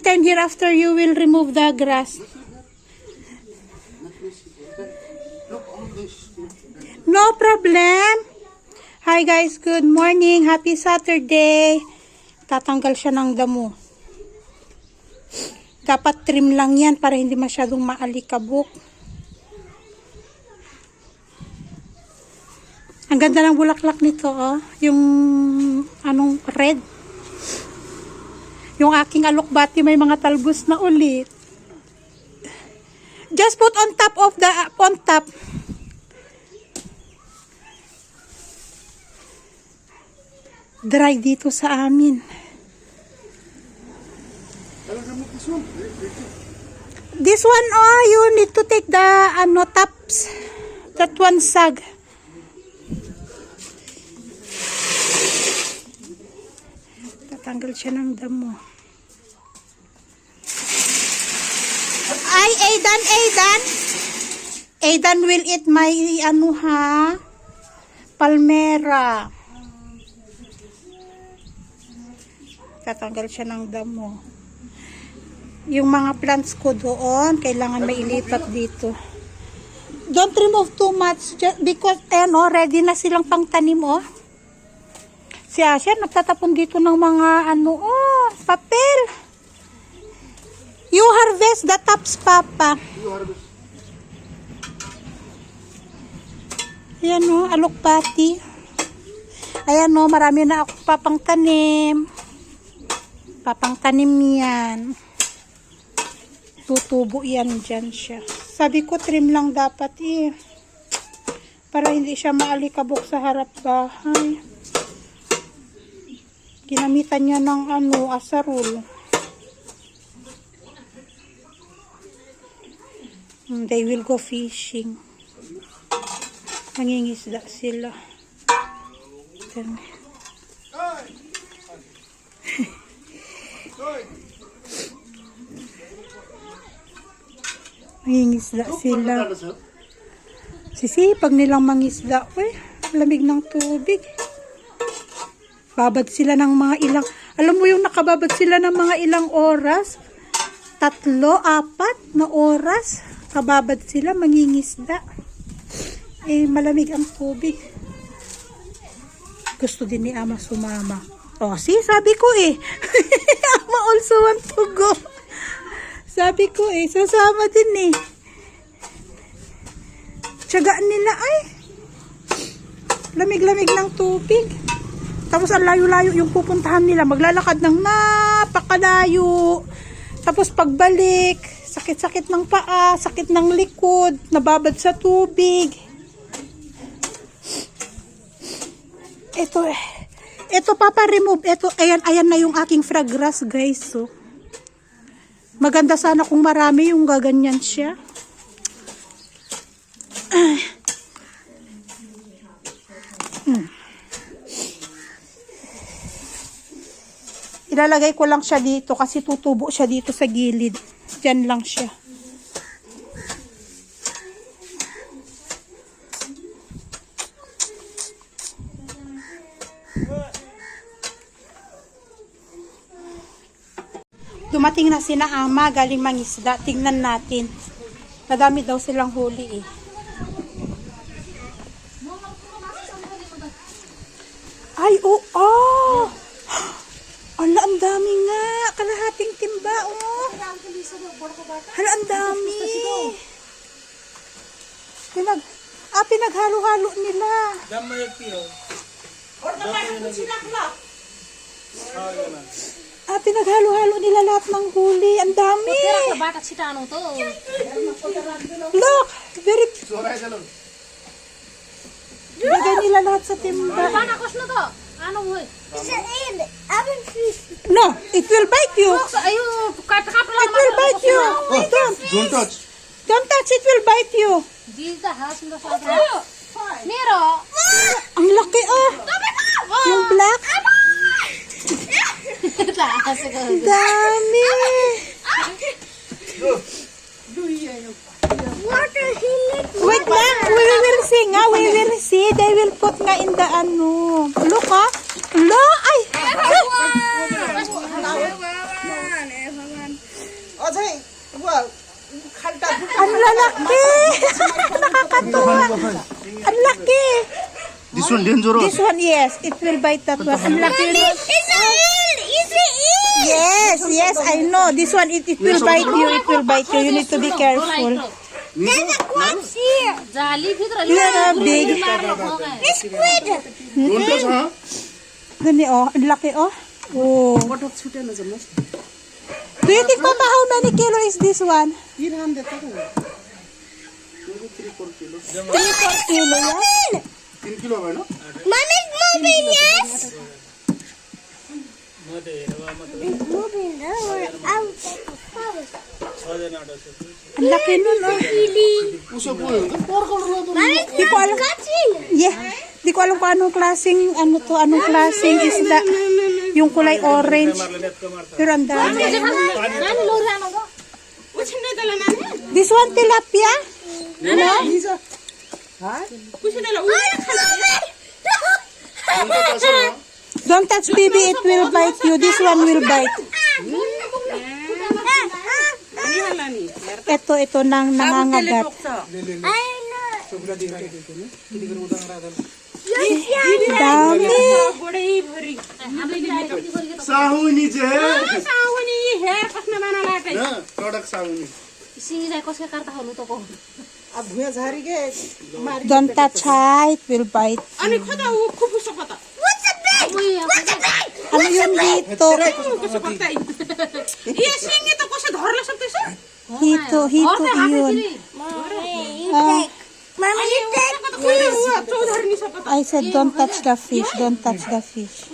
return here after you will remove the grass. No problem. Hi guys, good morning. Happy Saturday. Tatanggal siya ng damo. Dapat trim lang yan para hindi masyadong maalikabok. Ang ganda ng bulaklak nito, oh. Yung, anong, red. Yung aking alokbati may mga talbos na ulit. Just put on top of the, on top. Dry dito sa amin. This one, oh, you need to take the, ano, tops. That one sag. Tatanggal siya ng damo. Ay, Aidan, Aidan. Aidan will eat my, ano ha, palmera. Tatanggal siya ng damo. Yung mga plants ko doon, kailangan may ilipat dito. Don't remove too much because, ayan oh, ready na silang pangtanim oh. Si Asya, nagtatapon dito ng mga ano, oh, papel. You harvest the tops, Papa. Ayan o, alokpati. Ayan o, marami na ako papang tanim. Papang tanim yan. Tutubo yan dyan siya. Sabi ko, trim lang dapat eh. Para hindi siya maalikabok sa harap bahay. Ginamitan niya ng ano, asarul. Mm, They will go fishing. Mangingisda sila. Then, Mangingisda sila. Sisipag nilang mangisda. Uy, lamig ng tubig. Babad sila ng mga ilang, alam mo yung nakababad sila ng mga ilang oras? Tatlo, apat na oras. Kababad sila, mangingisda. Eh, malamig ang tubig. Gusto din ni Ama sumama. Oh, see, sabi ko eh. Ama also want to go. Sabi ko eh, sasama din eh. Tiyagaan nila ay. Lamig-lamig ng tubig. Tapos ang layo-layo yung pupuntahan nila. Maglalakad ng napakalayo. Tapos pagbalik, sakit-sakit ng paa, sakit ng likod, nababad sa tubig. Ito eh. Ito papa remove. Ito, ayan, ayan na yung aking fragrance guys. So, maganda sana kung marami yung gaganyan siya. Ay. Ilalagay ko lang siya dito kasi tutubo siya dito sa gilid. Diyan lang siya. Dumating na sina ama galing mangisda. Tingnan natin. Madami daw silang huli eh. Ay, oo. Oh, Ala, ang dami nga. Kalahating timba, oh. Hala, ang dami. Pinag, ah, pinaghalo-halo nila. Ah, pinaghalo-halo nila lahat ng huli. Ang dami. batak si Tano to. Look, very... Lagay nila lahat sa timba. Panakos na to. Ano? No, it will bite you. Lang It will bite you. Don't, Don't touch. don't touch, it will bite you. Ka has mo sa Nero. Ang laki ah. Yung black. Dami. Wait lang, we will see nga, we will see. Put nga in the ano. Look ah. Lo, ay. Ang lalaki! Nakakatuwa! Ang laki! This one dangerous. This one, yes. It will bite that one. Ang laki. Israel! Israel! Yes, yes, I know. This one, it, it will bite you. It will bite you. You need to be careful. There's a quads here. जाली भित्र Yeah, big. A squid. Don't touch, huh? Gani, oh. Ang laki, oh. Oh. Do you think, Papa, how many kilo is this one? Three, four kilo, yeah? तीन किलो है ना Mommy's moving, yes? It's moving. No, I'll take a photo. Ang laki nun, oh. Di ko alam. Yeah. Di ko alam kung anong klaseng, ano to, anong klaseng isda. Yung kulay orange. Pero ang dami. This one tilapia? No? Ha? Don't touch baby, it will bite you. This one will bite. Ito, ito nang nangangagat. Dami. साहुनी चाहिँ ना कडक साहुनी सिंगी जाय कसले करता हलु त को Don't touch her, it will bite. उई Ano He to, he to yun. Uh, Mommy, you take this. I said, don't touch the fish. Don't touch the fish.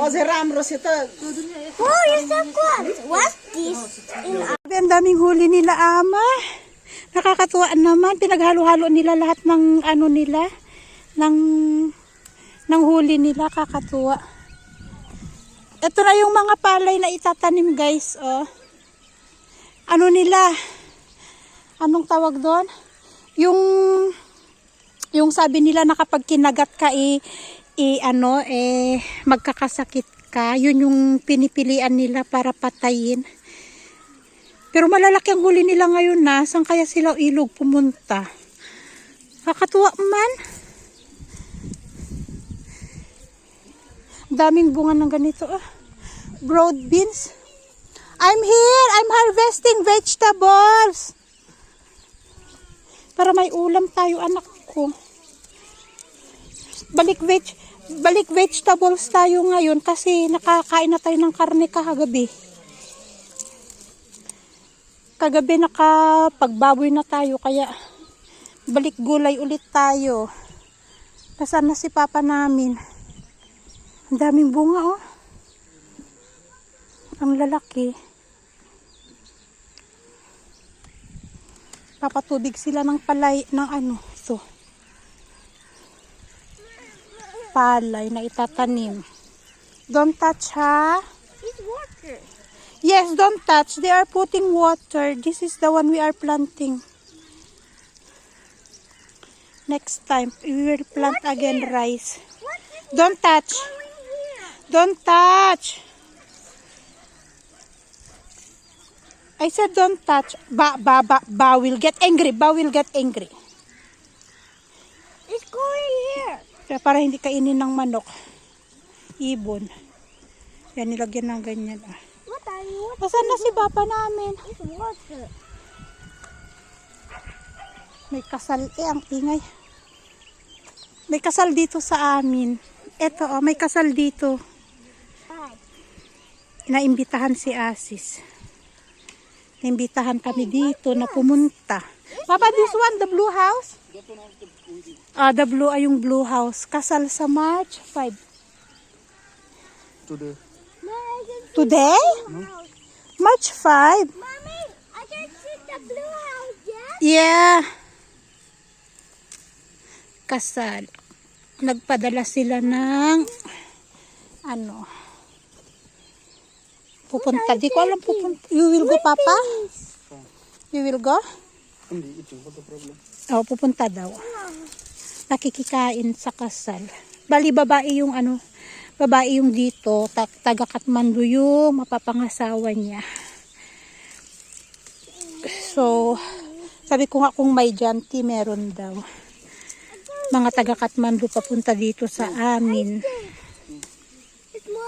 Oh, the ramros ito. Oh, you're so cool. What's this? Ang daming huli nila, ama. Nakakatuwa naman. Pinaghalo-halo nila lahat ng ano nila. Ng, ng huli nila. Kakatuwa. Ito na yung mga palay na itatanim, guys. Oh. Ano nila? Anong tawag doon? Yung yung sabi nila na kapag kinagat ka eh, eh ano eh magkakasakit ka yun yung pinipilian nila para patayin. Pero malalaki ang huli nila ngayon na saan kaya sila ilog pumunta? Kakatuwa man. Daming bunga ng ganito ah. Broad beans I'm here. I'm harvesting vegetables. Para may ulam tayo anak ko. Balik veg balik vegetables tayo ngayon kasi nakakain na tayo ng karne kagabi. Kagabi nakapagbaboy na tayo kaya balik gulay ulit tayo. Nasaan na si papa namin. Ang daming bunga oh. Ang lalaki papatubig sila ng palay ng ano ito palay na itatanim don't touch ha It's water. Yes, don't touch. They are putting water. This is the one we are planting. Next time, we will plant again rice. Don't touch. Don't touch. I said don't touch. Ba, ba, ba, ba will get angry. Ba will get angry. It's going here. Kaya para hindi kainin ng manok. Ibon. Yan, nilagyan ng ganyan. Ah. What are you? Nasaan na si papa namin? It's water. May kasal eh, ang ingay. May kasal dito sa amin. Eto, oh, may kasal dito. Naimbitahan si Asis. Naimbitahan kami dito na pumunta. Papa, this one, the blue house? Ah, the blue ay yung blue house. Kasal sa March 5. today Today? house. March 5. Mommy, I can see the blue house, yes? Yeah. Kasal. Nagpadala sila ng ano pupunta. Di ko alam pupunta. You will go, Papa? You will go? hindi ito what the problem Oo, pupunta daw. Nakikikain sa kasal. Bali, babae yung ano, babae yung dito, ta- taga Kathmandu yung mapapangasawa niya. So, sabi ko nga kung may janti, meron daw. Mga taga Kathmandu papunta dito sa amin.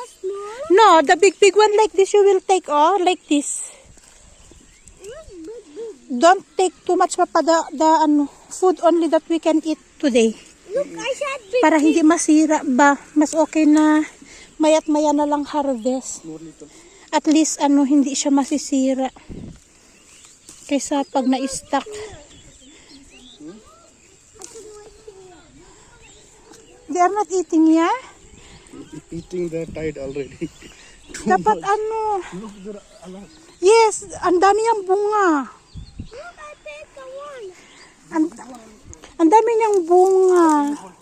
Small. No, the big big one like this you will take oh, like this. Don't take too much papa the, the ano, food only that we can eat today. Look, I said big. Para hindi masira ba, mas okay na mayat maya na lang harvest. At least ano, hindi siya masisira. Kaysa pag na-stuck. They are not eating ya? Eating the tide already. Dapat ano, Look, there are a lot. yes, ang dami niyang bunga. Look, I picked the one. Ang, ang dami niyang bunga. No.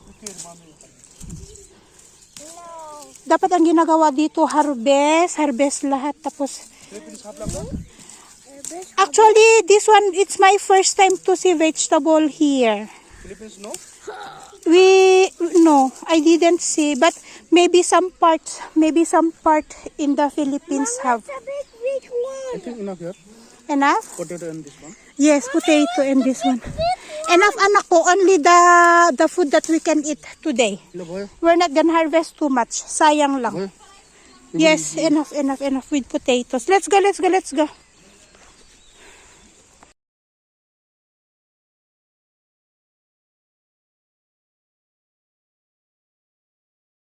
Dapat ang ginagawa dito, harvest, harvest lahat. Tapos, actually, this one, it's my first time to see vegetable here. Philippines, no? We, no, I didn't see, but maybe some parts, maybe some part in the Philippines have It's a big, big one. I think enough here. enough. Potato and this one. Yes, potato and this one. Enough, anak ko, only the, the food that we can eat today. We're not gonna harvest too much. Sayang lang. Yes, enough, enough, enough with potatoes. Let's go, let's go, let's go.